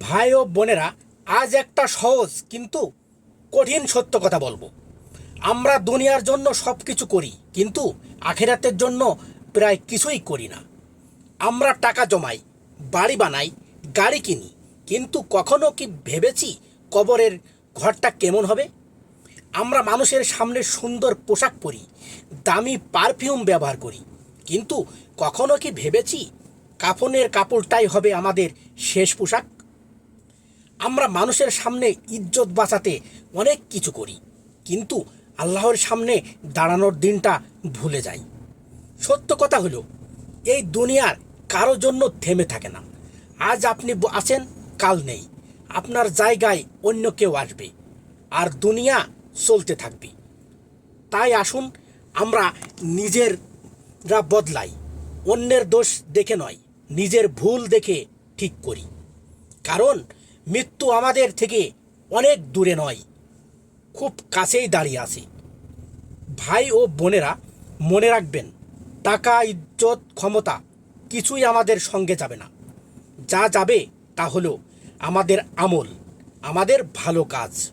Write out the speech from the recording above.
ভাই ও বোনেরা, আজ একটা সহজ কিন্তু কঠিন সত্য কথা বলব। আমরা দুনিয়ার জন্য সব কিছু করি, কিন্তু আখেরাতের জন্য প্রায় কিছুই করি না। আমরা টাকা জমাই, বাড়ি বানাই, গাড়ি কিনি, কিন্তু কখনো কি ভেবেছি কবরের ঘরটা কেমন হবে? আমরা মানুষের সামনে সুন্দর পোশাক পরি, দামি পারফিউম ব্যবহার করি, কিন্তু কখনো কি ভেবেছি কাফনের কাপড়টাই হবে আমাদের শেষ পোশাক? আমরা মানুষের সামনে ইজ্জত বাঁচাতে অনেক কিছু করি, কিন্তু আল্লাহর সামনে দাঁড়ানোর দিনটা ভুলে যাই। সত্য কথা হলো, এই দুনিয়ার কারও জন্য থেমে থাকে না। আজ আপনি আছেন, কাল নেই। আপনার জায়গায় অন্য কেউ আসবে, আর দুনিয়া চলতে থাকবে। তাই আসুন, আমরা নিজেররা বদলাই, অন্যের দোষ দেখে নয়, নিজের ভুল দেখে ঠিক করি। কারণ মৃত্যু আমাদের থেকে অনেক দূরে নয়। খুব কাছেই দাঁড়িয়ে আছে। ভাই ও বোনেরা, মনে রাখবেন, টাকা, ইজ্জত, ক্ষমতা কিছুই আমাদের সঙ্গে যাবে না। যা যাবে তা হলো আমাদের আমল, আমাদের ভালো কাজ।